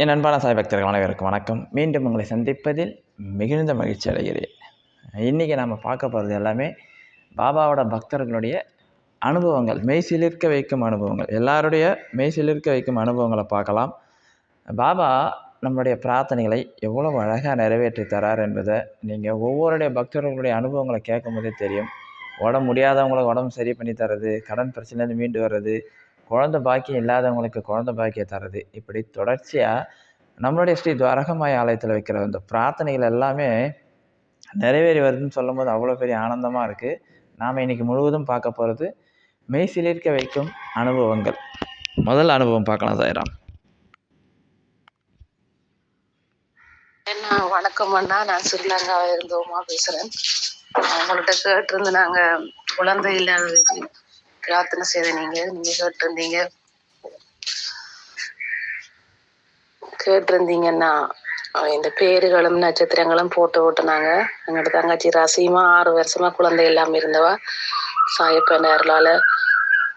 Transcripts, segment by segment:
என் அன்பான சாய் பக்தர்கள் அனைவருக்கும் வணக்கம். மீண்டும் உங்களை சந்திப்பதில் மிகுந்த மகிழ்ச்சி அடைகிறேன். இன்றைக்கி நம்ம பார்க்க போகிறது எல்லாமே பாபாவோட பக்தர்களுடைய அனுபவங்கள். மெய்சிலிருக்க வைக்கும் அனுபவங்கள். எல்லாருடைய மெய்சிலிருக்க வைக்கும் அனுபவங்களை பார்க்கலாம். பாபா நம்மளுடைய பிரார்த்தனைகளை எவ்வளவு அழகாக நிறைவேற்றி தரார் என்பதை நீங்கள் ஒவ்வொருடைய பக்தர்களுடைய அனுபவங்களை கேட்கும்போதே தெரியும். உடம்பு முடியாதவங்களுக்கு உடம்பு சரி பண்ணி தரது கடன் பிரச்சனைலேருந்து மீண்டு வர்றது குழந்த பாக்கியம் இல்லாதவங்களுக்கு குழந்த பாக்கியம் தரது இப்படி தொடர்ச்சியாக நம்மளுடைய ஸ்ரீ துவாரகமாய ஆலயத்தில் வைக்கிற இந்த பிரார்த்தனைகள் எல்லாமே நிறைவேறி வருதுன்னு சொல்லும்போது அவ்வளோ பெரிய ஆனந்தமாக இருக்குது நாம் இன்றைக்கி முழுவதும் பார்க்க போகிறது மெய் சிலிர்க்க வைக்கும் அனுபவங்கள். முதல் அனுபவம் பார்க்கலாம் சாயிராம். வணக்கம் அண்ணா. நான் ஸ்ரீலங்காவை இருந்தோமா பேசுறேன். உங்கள்கிட்ட கேட்டிருந்து நாங்க குழந்தை இல்லாத பிரார்த்தனை செய்த நீங்க நீங்க கேட்டிருந்தீங்க. கேட்டிருந்தீங்கன்னா இந்த பேருகளும் நட்சத்திரங்களும் போட்டு ஓட்டுனாங்க. எங்களோட தங்கச்சி ரசியமா ஆறு வருஷமா குழந்தை இல்லாம இருந்தவா. சாயப்ப நேரலால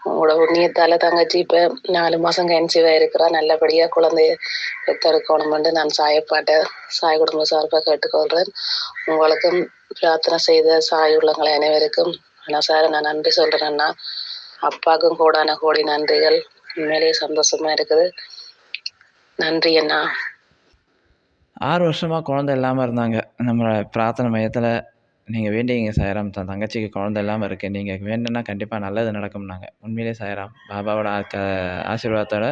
உங்களோட உண்ணியத்தால தங்கச்சி இப்ப நாலு மாசம் கன்சீவா இருக்கிறா. நல்லபடியா குழந்தைய பெத்தெடுக்கணும்னு நான் சாயப்பாட்ட சாய் குடும்ப சார்பா கேட்டுக்கொள்றேன். உங்களுக்கும் பிரார்த்தனை செய்த சாய் உள்ளங்களை அனைவருக்கும். மனசார நான் நன்றி சொல்றேன் அண்ணா. அப்பாவுக்கும் கோடான கோடி நன்றிகள். உண்மையிலேயே சந்தோஷமா இருக்குது. நன்றி அண்ணா. ஆறு வருஷமாக குழந்தை இல்லாமல் இருந்தாங்க. நம்ம பிரார்த்தனை மையத்தில் நீங்கள் வேண்டிங்க சாயராம். தன் தங்கச்சிக்கு குழந்தை இல்லாமல் இருக்கு. நீங்கள் வேண்டுன்னா கண்டிப்பாக நல்லது நடக்கும்னாங்க. உண்மையிலே சாயராம் பாபாவோட க ஆசீர்வாதத்தோட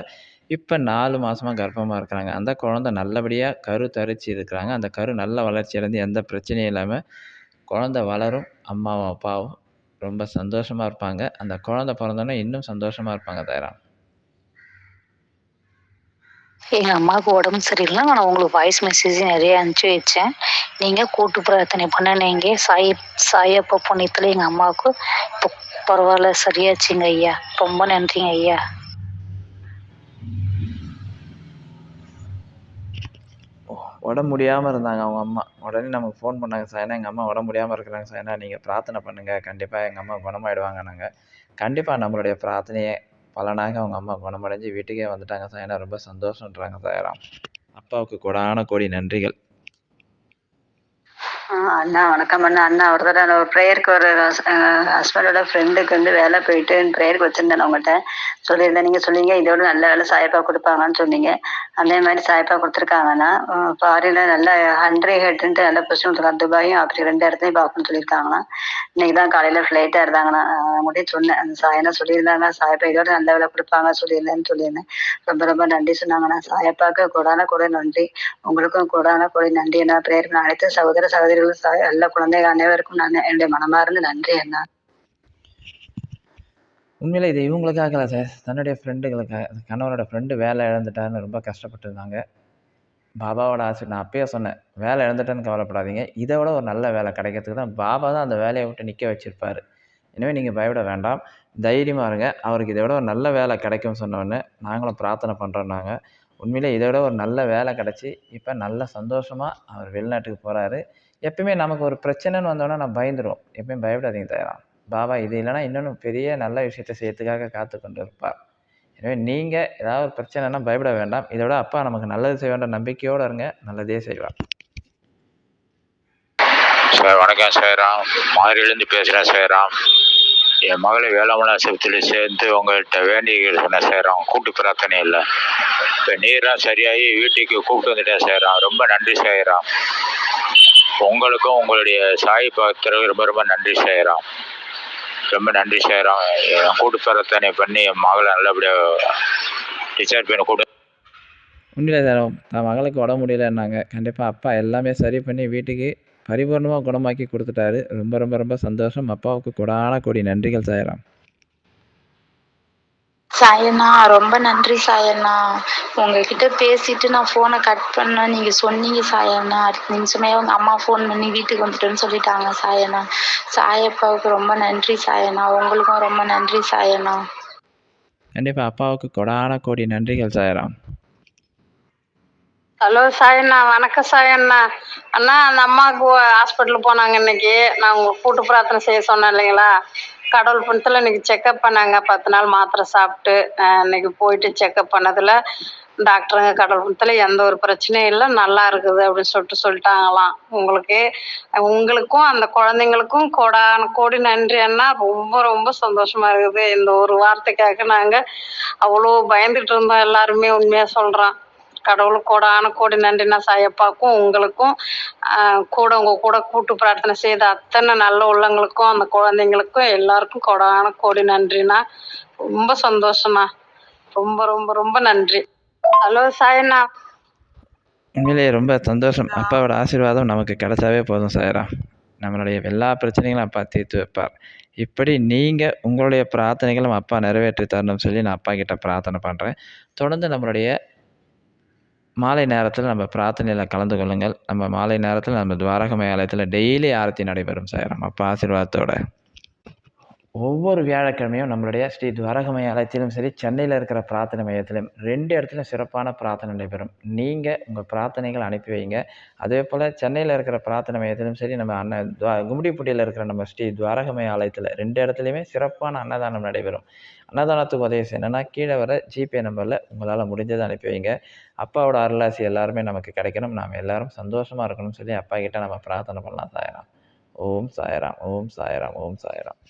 இப்போ நாலு மாதமாக கர்ப்பமாக இருக்கிறாங்க. அந்த குழந்தை நல்லபடியாக கரு தரிச்சு இருக்கிறாங்க. அந்த கரு நல்ல வளர்ச்சியிலேருந்து எந்த பிரச்சனையும் இல்லாமல் குழந்தை வளரும். அம்மாவும் அப்பாவும் ரொம்ப சந்தோஷமாக இருப்பாங்க. அந்த குழந்தை பிறந்தோன்னே இன்னும் சந்தோஷமாக இருப்பாங்க தயாராம். எங்க அம்மாவுக்கு உடம்பு சரியில்லை நான் உங்களுக்கு வாய்ஸ் மெசேஜ் நிறைய அனுப்பிச்சி வச்சேன். நீங்க கூட்டு பிரார்த்தனை பண்ணினீங்க சாய் சாயப்பா புண்ணியத்தில் எங்கள் அம்மாவுக்கு இப்போ பரவாயில்ல சரியாச்சுங்க ஐயா. ரொம்ப நன்றிங்க ஐயா. உடம்பு முடியாமல் இருந்தாங்க அவங்க அம்மா. உடனே நமக்கு ஃபோன் பண்ணாங்க சாயனா எங்கள் அம்மா உடம்பு முடியாமல் இருக்கிறாங்க சாயனா. நீங்கள் பிரார்த்தனை பண்ணுங்கள் கண்டிப்பாக எங்கள் அம்மா குணமாயிடுவாங்க நாங்கள் கண்டிப்பாக நம்மளுடைய பிரார்த்தனையே பலனாக அவங்க அம்மா குணமடைஞ்சு வீட்டுக்கே வந்துட்டாங்க சாயனா. ரொம்ப சந்தோஷன்றாங்க சாயராம் அப்பாவுக்கு கொடான கோடி நன்றிகள். அண்ணா வணக்கம் அண்ணா. அண்ணா ஒரு தடவை ஒரு ப்ரேயருக்கு ஒரு ஹஸ்பண்டோட ஃப்ரெண்டுக்கு வந்து வேலை போயிட்டு ப்ரேயருக்கு வச்சிருந்தேன் உங்கள்கிட்ட சொல்லியிருந்தேன் நீங்கள் சொன்னீங்க இதோட நல்ல வேலை சாயப்பா கொடுப்பாங்கன்னு சொன்னீங்க. அதே மாதிரி சாயப்பா கொடுத்துருக்காங்கண்ணா ஃபாரினில் நல்ல ஹண்ட்ரி ஹெட்ன்ட்டு நல்ல பொசிஷன் கொடுத்துருக்காங்க. துபாயும் அப்படி ரெண்டு இடத்தையும் பார்க்கணும்னு சொல்லியிருக்காங்கண்ணா. இன்னைக்கு தான் காலையில் ஃப்ளைட்டாக இருந்தாங்கண்ணா. அவங்கள்ட்ட சொன்னேன். அந்த சாயனா சொல்லியிருந்தாங்க சாய்ப்பா இதோட நல்ல வேலை கொடுப்பாங்க சொல்லியிருந்தேன்னு சொல்லியிருந்தேன். ரொம்ப ரொம்ப நன்றி சொன்னாங்கண்ணா. சாயப்பாக்கு கூடான கூட நன்றி. உங்களுக்கும் கூட கொடி நன்றி அண்ணா. பிரேயர் பண்ண அனைத்து சகோதர சகோதரிகளும் எல்லா குழந்தைகள் அனைவருக்கும் நான் என்னுடைய மனமார்ந்து நன்றி அண்ணா. உண்மையில் இது இவங்களுக்காக சார். தன்னுடைய ஃப்ரெண்டுகளுக்காக கணவரோட ஃப்ரெண்டு வேலை இழந்துட்டாருன்னு ரொம்ப கஷ்டப்பட்டுருந்தாங்க. பாபாவோட ஆசை நான் அப்பயே சொன்னேன். வேலை இழந்துட்டேன்னு கவலைப்படாதீங்க. இதை விட ஒரு நல்ல வேலை கிடைக்கிறதுக்கு தான் பாபா தான் அந்த வேலையை விட்டு நிற்க வச்சுருப்பார். எனவே நீங்கள் பயப்பட வேண்டாம். தைரியமாக இருங்க. அவருக்கு இதை விட ஒரு நல்ல வேலை கிடைக்கும் சொன்னோடனே நாங்களும் பிரார்த்தனை பண்ணுறோம் நாங்கள் உண்மையிலே இதை விட ஒரு நல்ல வேலை கிடச்சி இப்போ நல்ல சந்தோஷமாக அவர் வெளிநாட்டுக்கு போகிறாரு எப்பயுமே நமக்கு ஒரு பிரச்சனைன்னு வந்தோடனே நான் பயந்துடும் எப்பயும் பயப்படாதீங்க தயாராம். பாபா இது இல்லைன்னா இன்னொன்று பெரிய நல்ல விஷயத்தை செய்யறதுக்காக காத்து கொண்டு இருப்பார் எனவே நீங்கள் ஏதாவது ஒரு பிரச்சனைனா பயப்பட வேண்டாம். இதை விட அப்பா நமக்கு நல்லது செய்ய வேண்டாம் நம்பிக்கையோடு இருங்க. நல்லதே செய்வார். சார் வணக்கம் சாய்ராம் மதுரையிலேருந்து பேசுகிறேன் சாய்ராம் என் மகளை வேளாமலை ஆஸ்பத்திரியில் சேர்ந்து உங்கள்கிட்ட வேண்டி சொன்னேன் சாய்ராம் கூட்டு பிரார்த்தனை இல்லை. இப்போ நீராக சரியாகி வீட்டுக்கு கூப்பிட்டு வந்துட்டேன் செய்கிறான் ரொம்ப நன்றி செய்கிறான் உங்களுக்கும் உங்களுடைய சாய் பக்தர்கள் ரொம்ப ரொம்ப நன்றி செய்கிறான் ரொம்ப நன்றி சாய்ராம் என் கூட்டு பிரார்த்தனை பண்ணி என் மகளை நல்லபடியாக டிசைட் பண்ணி கூட உண்மையிலே சார் மகளுக்கு உடம்பு முடியலன்னாங்க. கண்டிப்பாக அப்பா எல்லாமே சரி பண்ணி வீட்டுக்கு பரிபூர்ணமாக குணமாக்கி கொடுத்துட்டாரு. ரொம்ப ரொம்ப ரொம்ப சந்தோஷம். அப்பாவுக்கு கொடான கோடி. நன்றிகள் சாயராம். சாயண்ணா ரொம்ப நன்றி சாயண்ணா உங்ககிட்ட பேசிட்டு நான் ஃபோனை கட் பண்ணேன். நீங்க சொன்னீங்க சாயண்ணா அடுத்த நிமிஷமே உங்க அம்மா ஃபோன் பண்ணி வீட்டுக்கு வந்துட்டேன்னு சொல்லிட்டாங்க சாயண்ணா சாயப்பாவுக்கு ரொம்ப நன்றி சாயண்ணா உங்களுக்கும் ரொம்ப நன்றி சாயண்ணா கண்டிப்பாக அப்பாவுக்கு கொடான கோடி. நன்றிகள் சாயராம். ஹலோ சாயண்ணா வணக்கம் சாயண்ணா. அண்ணா அந்த அம்மாவுக்கு ஹாஸ்பிட்டல் போனாங்க இன்னைக்கு. நான் உங்களுக்கு கூட்டு பிரார்த்தனை செய்ய சொன்னேன் இல்லைங்களா? கடவுள் புண்ணியத்தில் இன்னைக்கு செக்கப் பண்ணாங்க. பத்து நாள் மாத்திரை சாப்பிட்டு இன்னைக்கு போயிட்டு செக்கப் பண்ணதில் டாக்டருங்க கடவுள் புண்ணியத்தில் எந்த ஒரு பிரச்சனையும் இல்லை நல்லா இருக்குது அப்படின்னு சொல்லிட்டு சொல்லிட்டாங்களாம். உங்களுக்கு உங்களுக்கும் அந்த குழந்தைங்களுக்கும் கோடான கோடி நன்றி அண்ணா. ரொம்ப ரொம்ப சந்தோஷமா இருக்குது. இந்த ஒரு வார்த்தைக்காக நாங்கள் அவ்வளோ பயந்துட்டு இருந்தோம். எல்லாருமே உண்மையாக சொல்கிறோம் கடவுளுக்கு கோடான கோடி நன்றிண்ணா சாயப்பாக்கும் உங்களுக்கும் கூட உங்க கூட கூட்டு பிரார்த்தனை செய்த அத்தனை நல்ல உள்ளங்களுக்கும் அந்த குழந்தைங்களுக்கும் எல்லாருக்கும் கோடான கோடி நன்றிண்ணா ரொம்ப சந்தோஷம்ண்ணா ரொம்ப ரொம்ப ரொம்ப நன்றி. ஹலோ சாயண்ணா. உண்மையிலேயே ரொம்ப சந்தோஷம். அப்பாவோட ஆசீர்வாதம் நமக்கு கிடைச்சாவே போதும் சாயரா. நம்மளுடைய எல்லா பிரச்சனைகளும் அப்பா தீர்த்து வைப்பார். இப்படி நீங்கள் உங்களுடைய பிரார்த்தனைகளும் அப்பா நிறைவேற்றி தரணும்னு சொல்லி நான் அப்பா கிட்ட பிரார்த்தனை பண்ணுறேன் தொடர்ந்து நம்மளுடைய மாலை நேரத்தில் நம்ம பிரார்த்தனையில் கலந்து கொள்ளுங்கள். நம்ம மாலை நேரத்தில் நம்ம துவாரகமய ஆலயத்தில் டெய்லி ஆரத்தி நடைபெறும் சார். அப்பா ஆசீர்வாதத்தோடு. ஒவ்வொரு வியாழக்கிழமையும் நம்மளுடைய ஸ்ரீ துவாரகமய ஆலயத்திலும் சரி சென்னையில் இருக்கிற பிரார்த்தனை மையத்திலும் ரெண்டு இடத்துலையும் சிறப்பான பிரார்த்தனை நடைபெறும். நீங்கள் உங்கள் பிரார்த்தனைகள் அனுப்பி வைங்க. அதே போல் சென்னையில் இருக்கிற பிரார்த்தனை மையத்திலும் சரி நம்ம அண்ணன் துவா கும்மிடிப்பட்டியில் இருக்கிற நம்ம ஸ்ரீ துவாரகமய ஆலயத்தில் ரெண்டு இடத்துலையுமே சிறப்பான அன்னதானம் நடைபெறும். அன்னதானத்துக்கு உதவி செய்யணும்னா கீழே வர ஜிபே நம்பரில் உங்களால் முடிஞ்சதை அனுப்பி வைங்க. அப்பாவோட அருளாசி எல்லாருமே நமக்கு கிடைக்கணும். நாம் எல்லாரும் சந்தோஷமாக இருக்கணும்னு சொல்லி அப்பா கிட்டே நம்ம பிரார்த்தனை பண்ணலாம். சாயராம். ஓம் சாயராம். ஓம் சாயராம். ஓம் சாயராம்.